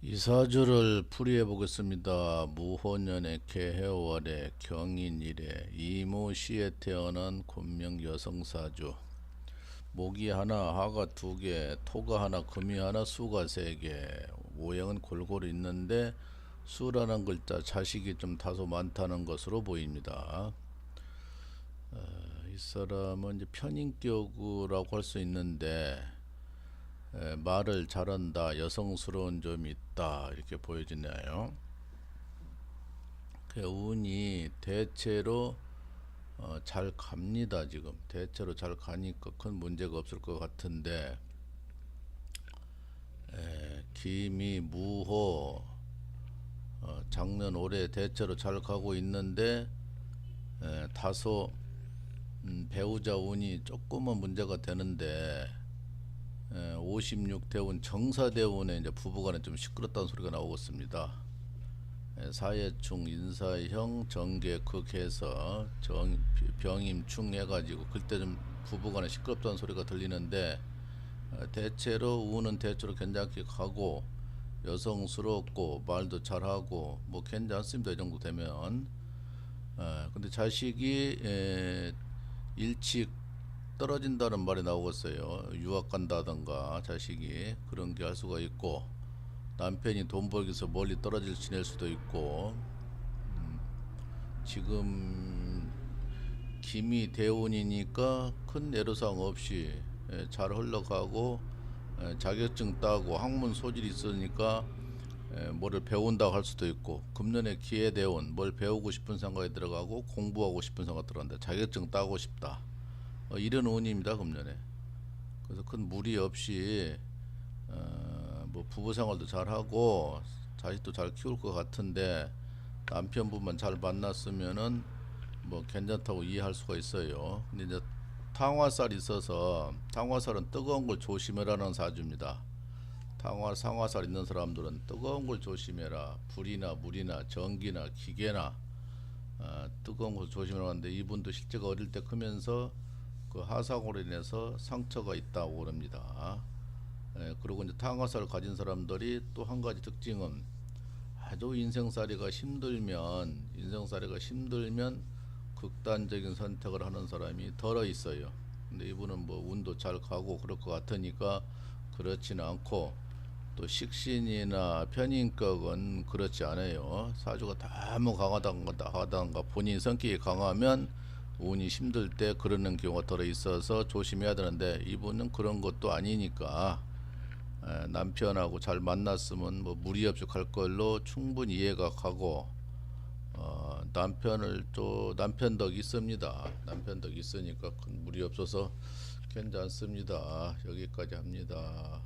이사주를 풀이해 보겠습니다. 무호년의 개해월의 경인일에 이모시에 태어난 곤명 여성사주. 목이 하나, 하가 두 개, 토가 하나, 금이 하나, 수가 세 개. 오행은 골고루 있는데 수라는 글자 자식이 좀 다소 많다는 것으로 보입니다. 어, 이 사람은 이제 편인격이라고 할 수 있는데 에, 말을 잘한다, 여성스러운 점이 있다 이렇게 보여지나요? 그 운이 대체로 어, 잘 갑니다 지금 대체로 잘 가니까 큰 문제가 없을 것 같은데 에, 기미 무호 어, 작년 올해 대체로 잘 가고 있는데 에, 다소 음, 배우자 운이 조금은 문제가 되는데 56대운 정사대운에 이제 부부간에 좀 시끄럽다는 소리가 나오고 있습니다. 예, 사회충, 인사형, 정계, 극해서 정, 병임충 해가지고 그때 좀 부부간에 시끄럽다는 소리가 들리는데 어, 대체로 운은 대체로 괜찮게 가고 여성스럽고 말도 잘하고 뭐 괜찮습니다 이 정도 되면 어, 근데 자식이 에, 일찍 떨어진다는 말이 나오고 있어요. 유학 간다던가 자식이 그런 게 할 수가 있고 남편이 돈 벌기 위해서 멀리 떨어질 지낼 수도 있고 음, 지금 김이 대운이니까 큰 애로사항 없이 예, 잘 흘러가고 예, 자격증 따고 학문 소질이 있으니까 예, 뭐를 배운다고 할 수도 있고 금년에 기회 대운 뭘 배우고 싶은 생각이 들어가고 공부하고 싶은 생각 들어간다 자격증 따고 싶다 어, 이런 운입니다 금년에 그래서 큰 무리 없이 어, 뭐 부부 생활도 잘 하고 자식도 잘 키울 것 같은데 남편분만 잘 만났으면은 뭐 괜찮다고 이해할 수가 있어요. 근데 이제 탕화살이 있어서 탕화살은 뜨거운 걸 조심해라는 사주입니다. 탕화 상화살 있는 사람들은 뜨거운 걸 조심해라. 불이나 물이나 전기나 기계나 어, 뜨거운 걸 조심해라 하는데 이분도 실제가 어릴 때 크면서 그 하상으로 인해서 상처가 있다고 그럽니다. 예, 그리고 이제 탕화살을 가진 사람들이 또 한 가지 특징은 아주 인생살이가 힘들면 인생살이가 힘들면 극단적인 선택을 하는 사람이 덜어 있어요. 근데 이분은 뭐 운도 잘 가고 그럴 것 같으니까 그렇지는 않고 또 식신이나 편인격은 그렇지 않아요. 사주가 너무 강하다던가 하다던가 본인 성격이 강하면 운이 힘들 때 그러는 경우가 덜어 있어서 조심해야 되는데 이분은 그런 것도 아니니까 에, 남편하고 잘 만났으면 뭐 무리 없이 갈 걸로 충분히 이해가 가고 어, 남편을 또 남편 덕 있습니다. 남편 덕 있으니까 큰 무리 없어서 괜찮습니다. 여기까지 합니다.